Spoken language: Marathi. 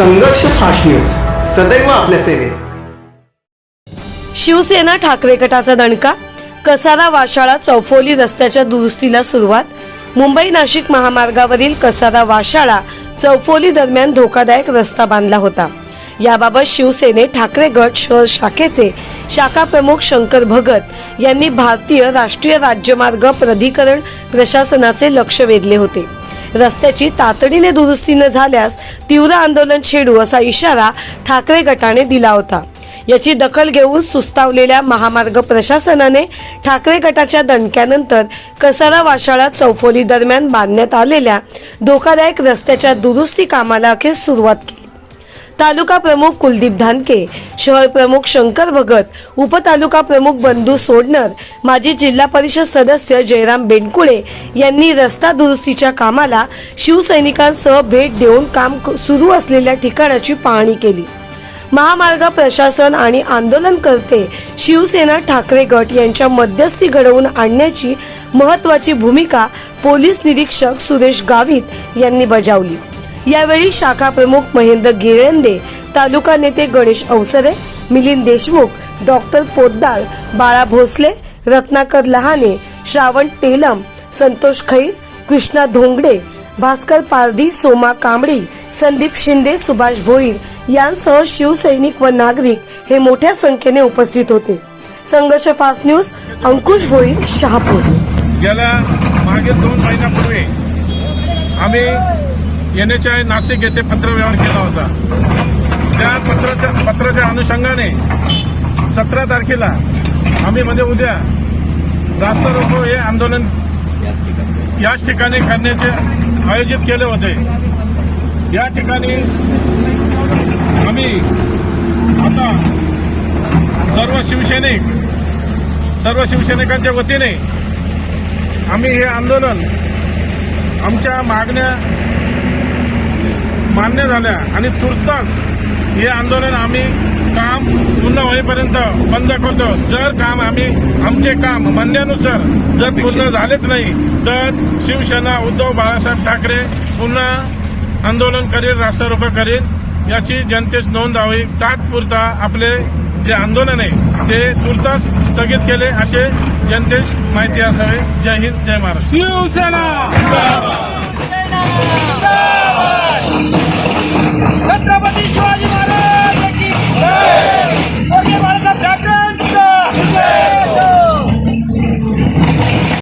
संघर्ष फास्ट न्यूज. सदैव आपल्या सेवेत. शिवसेना ठाकरे गटाचा दणका? कसारा वाशाळा चौफोली रस्त्याच्या दुरुस्तीला सुरुवात? मुंबई नाशिक महामार्गावरील कसारा वाशाळा चौफोली दरम्यान धोकादायक रस्ता बांधला होता. याबाबत शिवसेने ठाकरे गट शहर शाखेचे शाखा प्रमुख शंकर भगत यांनी भारतीय राष्ट्रीय राज्यमार्ग प्राधिकरण प्रशासनाचे लक्ष वेधले होते. रस्त्याची तातडीने दुरुस्ती न झाल्यास तीव्र आंदोलन छेडू असा इशारा ठाकरे गटाने दिला होता. याची दखल घेऊन सुस्तावलेल्या महामार्ग प्रशासनाने ठाकरे गटाच्या दणक्यानंतर कसारा वाशाळा चौफोली दरम्यान बांधण्यात आलेल्या धोकादायक रस्त्याच्या दुरुस्ती कामाला अखेर सुरुवात केली. तालुका प्रमुख कुलदीप धानके शहर प्रमुख शंकर भगत उपतालुका प्रमुख बंधू सोडणर माजी जिल्हा परिषद सदस्य जयराम बेनकुळे यांनी रस्ता दुरुस्तीच्या कामाला शिवसैनिकांसह भेट देऊन काम क- सुरू असलेल्या ठिकाणाची पाहणी केली. महामार्ग प्रशासन आणि आंदोलनकर्ते शिवसेना ठाकरे गट यांच्या मध्यस्थी घडवून आणण्याची महत्वाची भूमिका पोलीस निरीक्षक सुरेश गावित यांनी बजावली. यावेळी शाखा प्रमुख महेंद्र गिरेंदे तालुका नेते गणेश अवसरे मिलिंद देशमुख डॉक्टर पोद्दार बाळा भोसले रत्नाकर लहाने श्रावण तेलम संतोष खैर कृष्णा धोंगडे भास्कर पारधी सोमा कांबळी संदीप शिंदे सुभाष भोईर यांसह शिवसैनिक व नागरिक हे मोठ्या संख्येने उपस्थित होते. संघर्ष फास्ट न्यूज अंकुश भोईर शहापूर. गेल्या मागे दोन महिन्यापूर्वी आम्ही एन एच आय नाशिक येथे पत्रव्यवहार केला होता. त्या पत्राच्या पत्राच्या अनुषंगाने सतरा तारखेला आम्ही म्हणजे उद्या रास्ता रोको हे आंदोलन याच ठिकाणी करण्याचे आयोजित केले होते. या ठिकाणी आम्ही आता सर्व शिवसैनिक सर्व शिवसैनिकांच्या वतीने आम्ही हे आंदोलन आमच्या मागण्या मान्य झाल्या आणि तुर्तास हे आंदोलन आम्ही काम पूर्ण होईपर्यंत बंद करतो. जर काम आम्ही आमचे काम म्हणण्यानुसार जर पूर्ण झालेच नाही तर शिवसेना उद्धव बाळासाहेब ठाकरे पुन्हा आंदोलन करेल रास्ता रोको करेल याची जनतेस नोंद व्हावी तात्पुरता आपले जे आंदोलन आहे ते तुर्तास स्थगित केले असे जनतेस माहिती असावे. जय हिंद जय महाराष्ट्र. शिवसेना!